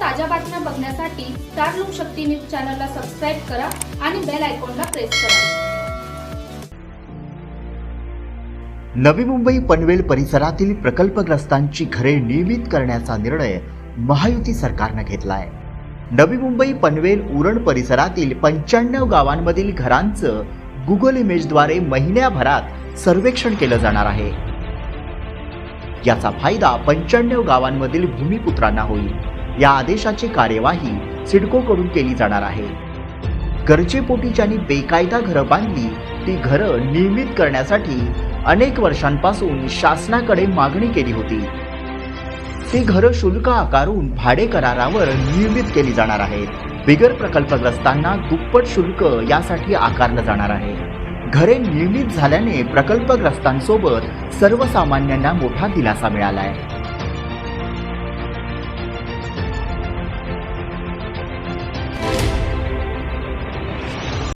ताज्या बातम्या बघण्यासाठी स्टार लोकशक्ती न्यूज चॅनलला सबस्क्राईब करा आणि बेल आयकॉनला प्रेस करा. नवी मुंबई पनवेल परिसरातील प्रकल्पग्रस्तांची घरे नियमित करण्याचा निर्णय महायुती सरकारनं घेतला आहे नवी मुंबई पनवेल उरण परिसरातील पंच्याण्णव गावांमधील घरांचं गुगल इमेजद्वारे महिन्याभरात सर्वेक्षण केलं जाणार आहे. याचा फायदा पंच्याण्णव गावांमधील भूमिपुत्रांना होईल. या आदेशाची कार्यवाही सिडकोकडून केली जाणार आहे. गरजेपोटी ज्यांनी बेकायदा घरं बांधली ती घरं नियमित करण्यासाठी अनेक वर्षांपासून शासनाकडे मागणी केली होती. ती घरं शुल्क आकारून भाडे करारावर नियमित केली जाणार आहेत. बिगर प्रकल्पग्रस्तांना दुप्पट शुल्क यासाठी आकारलं जाणार आहे. घरे नियमित झाल्याने प्रकल्पग्रस्तांसोबत सर्वसामान्यांना मोठा दिलासा मिळाला आहे